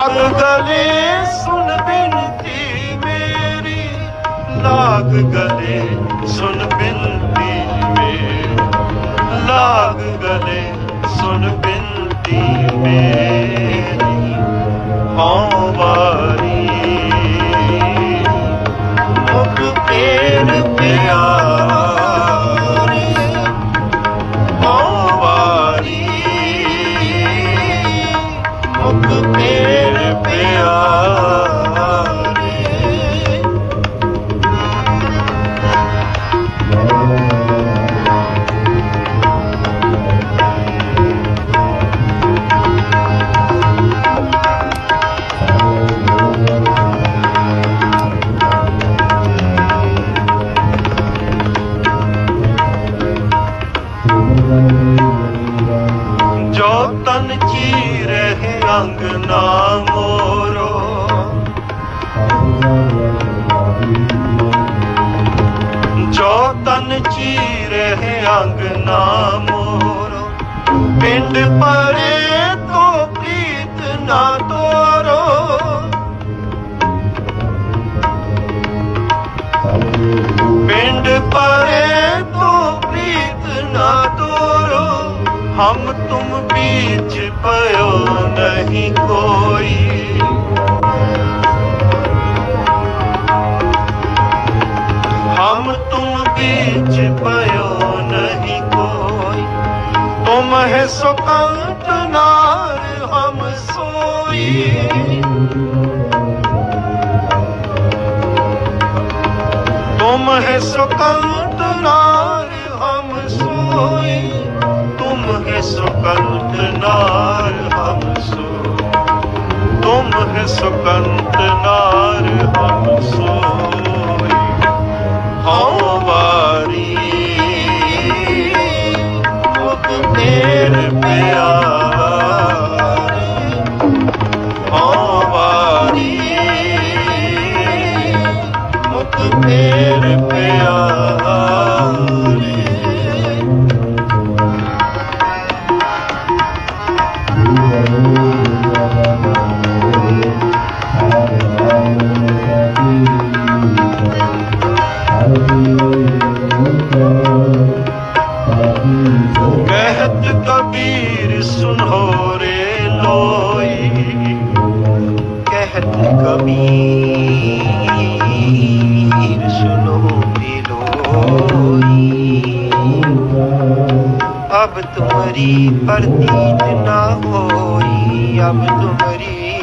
ਲਾਗ ਗਲੇ ਸੁਣ ਬਿਨਤੀ ਮੇਰੀ, ਲਾਗ ਗਲੇ ਸੁਣ ਬਿਨਤੀ ਮੇਰੀ, ਲਾਗ ਗਲੇ ਸੁਣ ਬਿਨਤੀ ਮੇਰੀ। ਹਉ ਵਾਰੀ ਮੁਖ ਪੇਰ ਪਿਆਰੀ ਹਉ ਵਾਰੀ ਮੁਖ ਪੇਰ ਤਨ ਚੀਰੇ ਅੰਗ ਨਾ ਮੋਰੋ। ਜੋ ਤਨ ਚੀਰੇ ਅੰਗ ਨਾ ਮੋਰੋ, ਪਿੰਡ ਪਰੇ ਤੋ ਪ੍ਰੀਤ ਨਾ ਤੋਰੋ। ਪਿੰਡ ਪਰੇ हम तुम बीच पयो नहीं कोई हम तुम बीच पयो नहीं कोई तुम है सुकांत नार हम सोई तुम है सुकांत सुकंत नार हम सो तुम है सुकंत नार ਪੀਰ ਸੁਨਹੋਰੇ ਲੋਈ। ਕਹਿਤ ਕਬੀਰ ਸੁਨਹੋਰੀ ਲੋਈ। ਅਬ ਤੁਮਰੀ ਪਰਦੀਤ ਨਾ ਹੋਈ ਅਬ ਤੁਮਰੀ